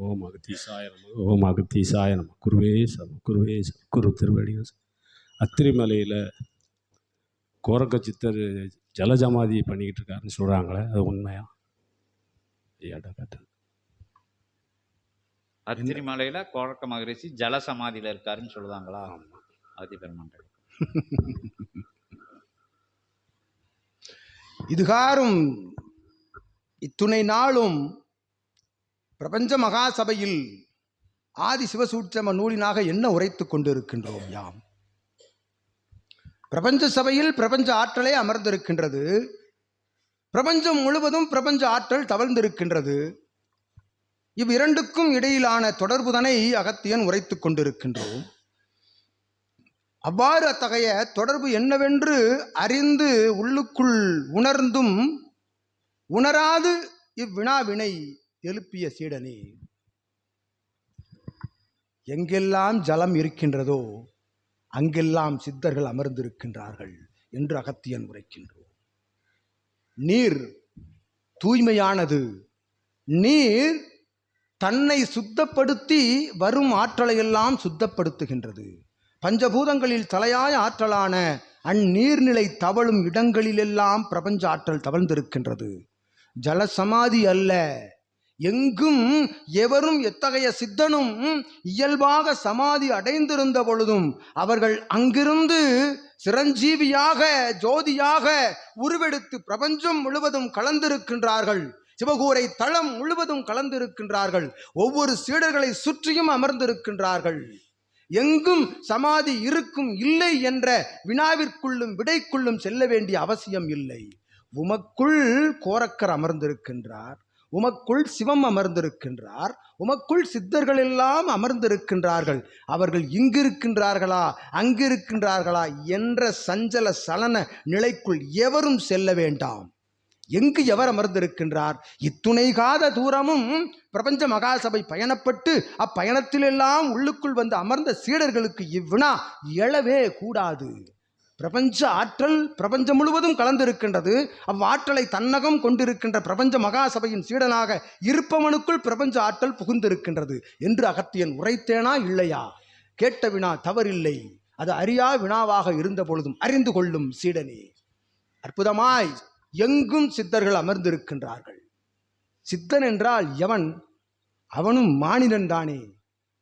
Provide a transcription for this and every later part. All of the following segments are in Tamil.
ஓம் அகத்தீசாய நம ஓம் அகத்தீசாய நம குருவே சரணம் குருவே சரணம் குரு திருவடிகள். அத்திரிமலையில் கோரக்க சித்தர் ஜலஜமாதி பண்ணிக்கிட்டு இருக்காருன்னு சொல்கிறாங்களே அது உண்மையா? ஐயாட்ட கேட்டேன் அத்திரிமலையில கோரக்க மகரிஷி ஜல சமாதியில இருக்காருன்னு சொல்லுதாங்களா? ஆதி பெருமாண்டல் இதுகாரும் இத்துணை நாளும் பிரபஞ்ச மகாசபையில் ஆதி சிவசூட்சம நூலினாக என்ன உரைத்து கொண்டிருக்கின்றோம் யாம்? பிரபஞ்ச சபையில் பிரபஞ்ச ஆற்றலே அமர்ந்திருக்கின்றது. பிரபஞ்சம் முழுவதும் பிரபஞ்ச ஆற்றல் தவழ்ந்திருக்கின்றது. இவ்விரண்டுக்கும் இடையிலான தொடர்புதனை அகத்தியன் உரைத்து கொண்டிருக்கின்றோம். அவ்வாறு அத்தகைய தொடர்பு என்னவென்று அறிந்து உள்ளுக்குள் உணர்ந்தும் உணராது இவ்வினாவினை எழுப்பிய சீடனே எங்கெல்லாம் ஜலம் இருக்கின்றதோ அங்கெல்லாம் சித்தர்கள் அமர்ந்திருக்கின்றார்கள் என்று அகத்தியன் உரைக்கின்றோம் நீர் தூய்மையானது நீர் தன்னை சுத்தப்படுத்தி வரும் ஆற்றலையெல்லாம் சுத்தப்படுத்துகின்றது. பஞ்சபூதங்களில் தலையாய ஆற்றலான அந்நீர்நிலை தவழும் இடங்களிலெல்லாம் பிரபஞ்ச ஆற்றல் தவழ்ந்திருக்கின்றது. ஜலசமாதி அல்ல எங்கும் எவரும் எத்தகைய சித்தனும் இயல்பாக சமாதி அடைந்திருந்த பொழுதும் அவர்கள் அங்கிருந்து சிரஞ்சீவியாக ஜோதியாக உருவெடுத்து பிரபஞ்சம் முழுவதும் கலந்திருக்கின்றார்கள். சிவகூரை தளம் முழுவதும் கலந்திருக்கின்றார்கள். ஒவ்வொரு சீடர்களை சுற்றியும் அமர்ந்திருக்கின்றார்கள். எங்கும் சமாதி இருக்கும் இல்லை என்ற வினாவிற்குள்ளும் விடைக்குள்ளும் செல்ல வேண்டிய அவசியம் இல்லை. உமக்குள் கோரக்கர் அமர்ந்திருக்கின்றார். உமக்குள் சிவம் அமர்ந்திருக்கின்றார். உமக்குள் சித்தர்கள் எல்லாம் அமர்ந்திருக்கின்றார்கள். அவர்கள் இங்கிருக்கின்றார்களா? அங்கிருக்கின்றார்களா? என்ற சஞ்சல சலன நிலைக்குள் எவரும் செல்ல வேண்டாம். எங்கு எவர் அமர்ந்திருக்கின்றார்? இத்துணைகாத தூரமும் பிரபஞ்ச மகாசபை பயணப்பட்டு அப்பயணத்திலெல்லாம் உள்ளுக்குள் வந்து அமர்ந்த சீடர்களுக்கு இவ்வினா எழவே கூடாது. பிரபஞ்ச ஆற்றல் பிரபஞ்சம் முழுவதும் கலந்திருக்கின்றது. அவ்வாற்றலை தன்னகம் கொண்டிருக்கின்ற பிரபஞ்ச மகாசபையின் சீடனாக இருப்பவனுக்குள் பிரபஞ்ச ஆற்றல் புகுந்திருக்கின்றது. என்று அகத்தியன் உரைத்தேனா இல்லையா? கேட்ட வினா தவறில்லை. அது அறியா வினாவாக இருந்த பொழுதும் அறிந்து கொள்ளும் சீடனே. அற்புதமாய் எங்கும் சித்தர்கள் அமர்ந்திருக்கின்றார்கள். சித்தன் என்றால் எவன்? அவனும் மானிடன் தானே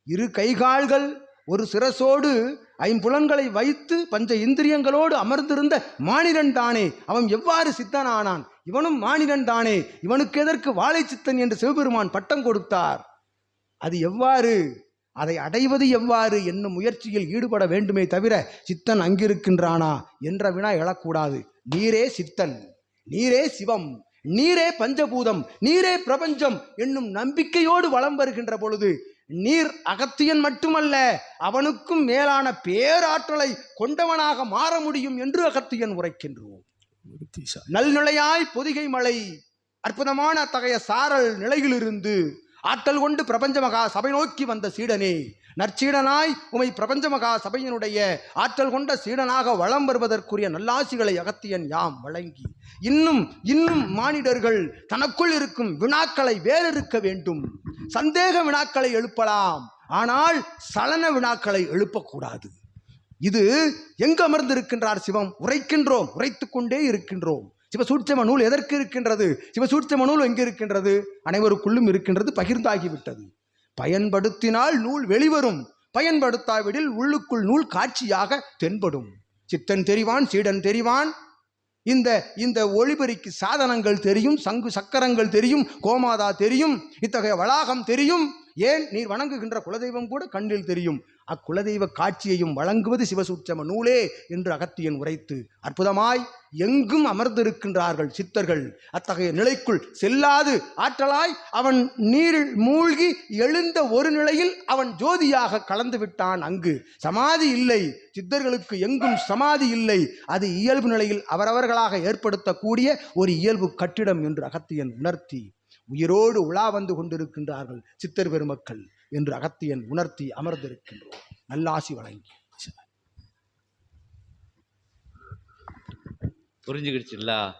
இரு கைகால்கள் ஒரு சிரசோடு ஐம்புலன்களை வைத்து பஞ்ச இந்திரியங்களோடு அமர்ந்திருந்த மானிடன் தானே. அவன் எவ்வாறு சித்தன் ஆனான் இவனும் மானிடன் தானே. இவனுக்கு எதற்கு வாழை சித்தன் என்று சிவபெருமான் பட்டம் கொடுத்தார். அது எவ்வாறு? அதை அடைவது எவ்வாறு? என்னும் முயற்சியில் ஈடுபட வேண்டுமே தவிர சித்தன் அங்கிருக்கின்றானா என்ற வினா எழக்கூடாது. நீரே சித்தன் நீரே சிவம் நீரே பஞ்சபூதம் நீரே பிரபஞ்சம் என்னும் நம்பிக்கையோடு வலம் வருகின்ற பொழுது நீர் அகத்தியன் மட்டுமல்ல அவனுக்கும் மேலான பேராற்றலை கொண்டவனாக மாற முடியும் என்று அகத்தியன் உரைக்கின்றோம். நல்நிலையாய் பொதிகை மலை அற்புதமான அத்தகைய சாரல் நிலையிலிருந்து ஆற்றல் கொண்டு பிரபஞ்ச மகா சபை நோக்கி வந்த சீடனே நற்சீடனாய் உமை பிரபஞ்ச மகா சபையினுடைய ஆற்றல் கொண்ட சீடனாக வலம் வருவதற்குரிய நல்லாசிகளை அகத்தியன் யாம் வழங்கி இன்னும் இன்னும் மானிடர்கள் தனக்குள் இருக்கும் வினாக்களை வேறறுக்க வேண்டும். சந்தேக வினாக்களை எழுப்பலாம். ஆனால் சலன வினாக்களை எழுப்பக்கூடாது. இது எங்கு அமர்ந்திருக்கின்றார் சிவம்? உரைக்கின்றோம் உரைத்து கொண்டே இருக்கின்றோம். சிவசூட்சம நூல் எதற்கு இருக்கின்றது? சிவசூட்சம நூல் எங்கே இருக்கின்றது? அனைவருக்குள்ளும் இருக்கின்றது பகிர்ந்தாகிவிட்டது. பயன்படுத்தினால் நூல் வெளிவரும். பயன்படுத்தாவிடில் உள்ளுக்குள் நூல் காட்சியாக தென்படும். சித்தன் தெரிவான் சீடன் தெரிவான் இந்த இந்த ஒளிபெருக்கி சாதனங்கள் தெரியும் சங்கு சக்கரங்கள் தெரியும் கோமாதா தெரியும் இத்தகைய வளாகம் தெரியும். ஏன்? நீர் வணங்குகின்ற குலதெய்வம் கூட கண்ணில் தெரியும். அக்குலதெய்வ காட்சியையும் வழங்குவது சிவசூட்சம நூலே என்று அகத்தியன் உரைத்து அற்புதமாய் எங்கும் அமர்ந்திருக்கின்றார்கள் சித்தர்கள். அத்தகைய நிலைக்குள் செல்லாது. ஆற்றலாய் அவன் நீரில் மூழ்கி எழுந்த ஒரு நிலையில் அவன் ஜோதியாக கலந்து விட்டான் அங்கு. சமாதி இல்லை. சித்தர்களுக்கு எங்கும் சமாதி இல்லை. அது இயல்பு நிலையில் அவரவர்களாக ஏற்படுத்தக்கூடிய ஒரு இயல்பு கட்டிடம் என்று அகத்தியன் உணர்த்தி உயிரோடு உலா வந்து கொண்டிருக்கின்றார்கள் சித்தர் பெருமக்கள். என்று அகத்தியன் உணர்த்தி அமர்ந்திருக்கின்றோம். நல்லாசி வழங்கி. புரிஞ்சுக்கிடுச்சுங்களா